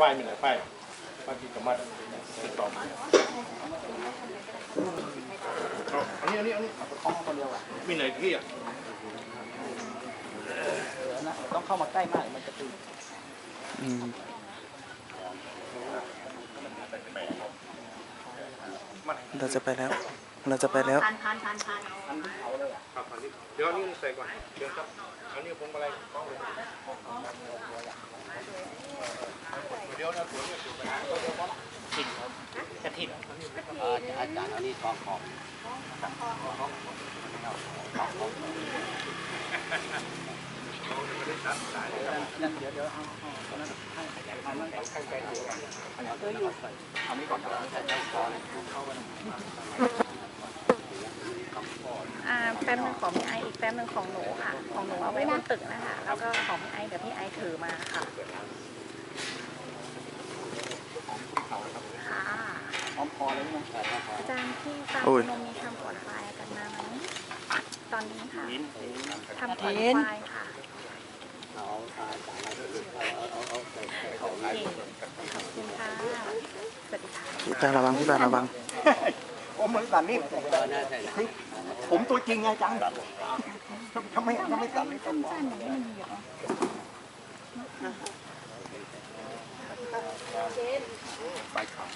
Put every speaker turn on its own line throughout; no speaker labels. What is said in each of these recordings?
ป้ายมีไหนป้ายป้ายกินกับมัดติดต่อมาอันนี้อันนี้อันนี้
ห้องคนเดียวอะ
มีไหนที่อะ
เดี๋ยวนะต้องเข้ามาใกล้มากมันจะตื่น
อืมเราจะไปแล้ว เราจะไปแล้ว
ทานทานทานทานั
นที่เขาเลยอะ
ครับันนี้เดี๋ยวนี้ใส่ก่อนเดี๋ยวครับอันนี้ผมอะไรกล้องเลยเดี๋ยวนะตัวนี้อยู่ไปนะ
ถิ่นกระถิ่นอาจารย์อันนี้ทองขอบนั่นเดี๋ยวเดี๋ยวเอาเอาเอานั้นให้เอานั้นใกล้ๆดูก่อนเอาเอออยู่เอานี้ก่อนใส่ใส่คอเลยเข้าไป
อ่าแป๊บนึงของพี่ไออีกแป๊บนึงของหนูค่ะ ของหนูเอาไว้บนตึกนะคะ แล้วก็ของพี่ไอเดี๋ยวพี่ไอถือมาค่ะค่ะ
พร้อมคอเลยใช่ไหมใช่พร้อมคอ
อาจารย์ที่ฟัง
โอ้ย
นมมีทำก่อนไฟล์กันมาไหมตอนนี้ค่ะ
ลิ้น
ทำก่อนไฟล์ค่ะ
เอาอาจารย์เอาเอาเอาใส่ใส่เขา
โอเคขอบคุณค่ะสวัสดีค่ะ
พี่ตาระวังพี่ตาระวัง
โอ้มันสันนี่ผมตัวจริงไงจังทำไมทำไมสันนี่ต้องบอก
สั้นๆอย่างนี้มันมีเหรอ
ไปข่าว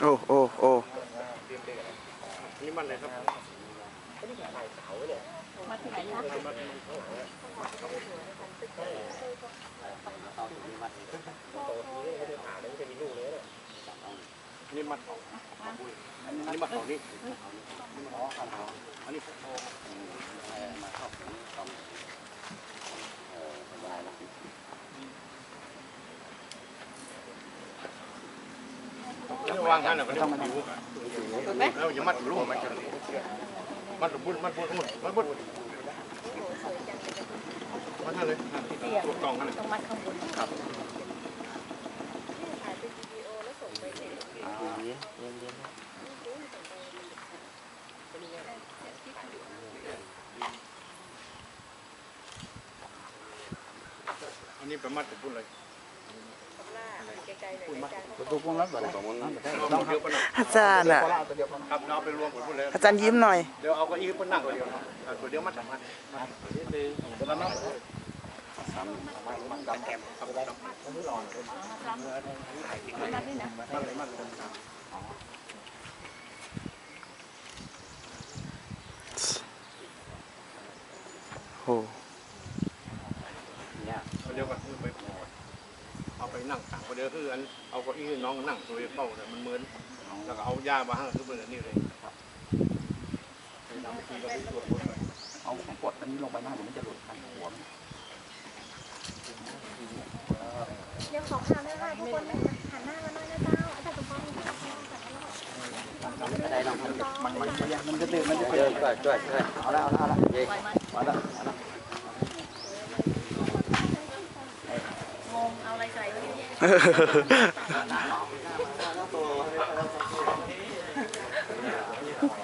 โอ้โอ้โอ้
อันนี้มันไหนครับ
มาที่ไหนคะ
อันนี้มัดของอันนี้มัดของนี่อันนี้วางกันนะมันต้องอยู่แล้วอย่ามัดลูกมันจะ มัดบุญมัดบุญมัดบุญมัดท่านเลยตัวกองท่นเลย
ต้องมัดข้างบน
ครับอันนี้ประมาทกับพูดเลย
ตัวพวกนั้นแบบไหน
ต้องเดียวกัน
อาจารย์อะ
อา
จารย์ยิ้มหน่อย
เดี๋ยวเอาก็อีกคนนั่งเดียวตัวเดียวมามพันตัวนั้นนะ
มันดำแก้
นั่
งต่างเดียวคืออันเอาก็อี้น้องนั่งตัวเป้าเนี่ยมันเหมือนแล้วก็เอายามาให้คือเป็นนี่เลย
เอาของกดอันนี้ลงไปหน้าเดี๋ยวมันจะหลุดทันหัวมัน
เดี๋ยวขอข่าวด้วยค่ะทุกคนหันหน้ามาหน่อยนะเจ้าอาจารย์สมพร
ไม่ได้ลองมันมันมันมันจะตื่นมันจะตื่นช่วยช่วยช่วยเอาละเอาละเอาละเอาละเอาละ
งงเอาอะไรใส่ ไว้เยอะแยะ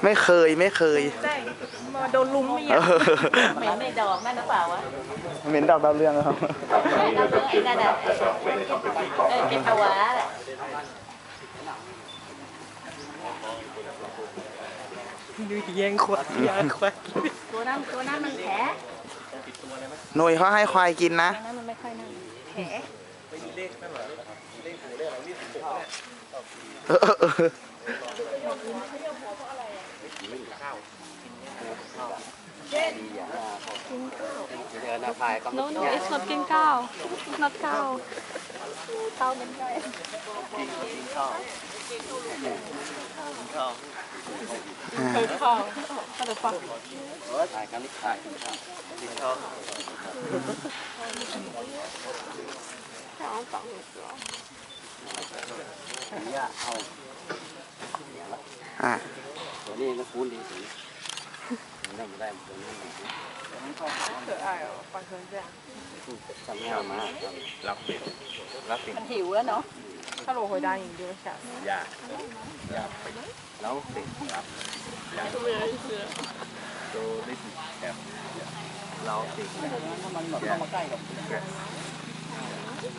ไม่เคยไม่เคย
ใช่มาโดนลุมไม่ยังเหม็นในดอกนั่นหรือเปล่าวะ
เหม็นดอกดาวเรืองครับ
ไอ้เราเลือกไอ้นั่นอะเออกินตะวะแหละ
แย่งควายแย่งควาย
ตัวนั้นตัวนั้นมันแผล
หนุ่ยเขาให้ควายกินนะ
ตัวนั้นมันไม่ค่อยนั่นแผล
เออเออเออ
เดินหน้าพายก็
No, no, it's not king cow. Not cow.
เต้าเป็นไง
กินกินข้าวกินข้าว
Cow. What the fuck?
เออถ่ายกันนี่ถ่ายกินข้าวกินข้าวเนี่ยเอา
อะ
ตัวนี้ก็คุ้นดีสิได้ไม่ได้ตัวนี้ทำงานมา
รับเด็ดรับสิ่ง
มันหิวแล้วเนาะ
ถ้าโหลหอยดางอย่างเดียวใช่
ยากยากไปแล้วติดครับยากโดได้ติดแอบเราติดถ้ามันแบบเข้ามาใกล้กับยินเซ่จีวแกนแกนเกรดยาปียาอ๋อยา
สัมมันตา
ปียา
จะภวายตัวจะกันจุเทวตาจะสัมมามุลิละจะสัสุนันจะสักโมนะทังสามันังสัพพันตุเนวิสังปริตานุภาโวจะกา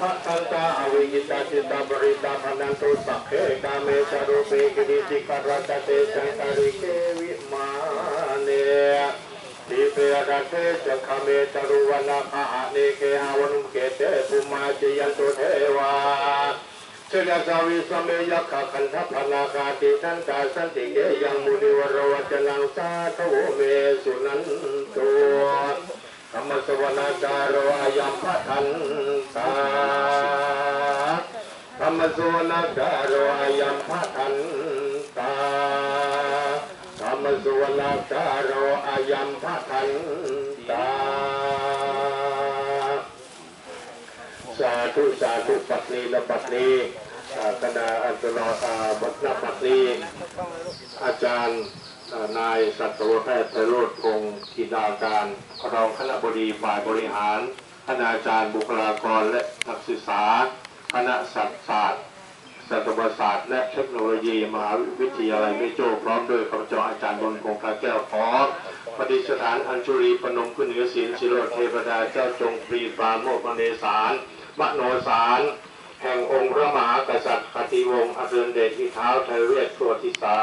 กตุปริตวานะตังตาพัทันตาอวิยิตาจิตาบริตาพันันตุสัพเพกาเมจารุเปกิริจิกรัตเตสังคาริเกวิมาเนทิเปรเตจะคเมจารุวนาภาเนเกหาวนุเกเตปุมาจยันตุเทวาเชลสาวิสเมยักขคันทพนาคาติทันตาสันติเกยังมุนิวรวัจนังสาธุเมสุนันตุธรรมสวนาจารโรอายัมพัทันตา ธรรมสวนาจารโรอายัมพัทันตาธรรมสวนาจารโรอายัมพัทันตาสาธุสาธุปัตนีและปัตนีอ่าคณะอันตรอาบัตรปัตนีอาจารย์เอ่อนายสัตวแพทย์ไพโรธพงศ์กิดาการรองคณะบดีฝ่ายบริหารคณาจารย์บุคลากรและนักศึกษา คณะสัตวศาสตร์สัตวศาสตร์และเทคโนโลยีมหาวิทยาลัยแม่โจ้พร้อมด้วยข้าพเจ้าอาจารย์บนคงคาแก้วขอปฏิสถานอัญชุรีปนมคุนเหนือศีลศิโรเทวดาเจ้าจงปรีปราโมกมเนสารมโนสารแห่งองค์พระมหากษัตริย์ปฏิวงศ์อดุลเดชที่เท้าไทยเวทตัวที่สาม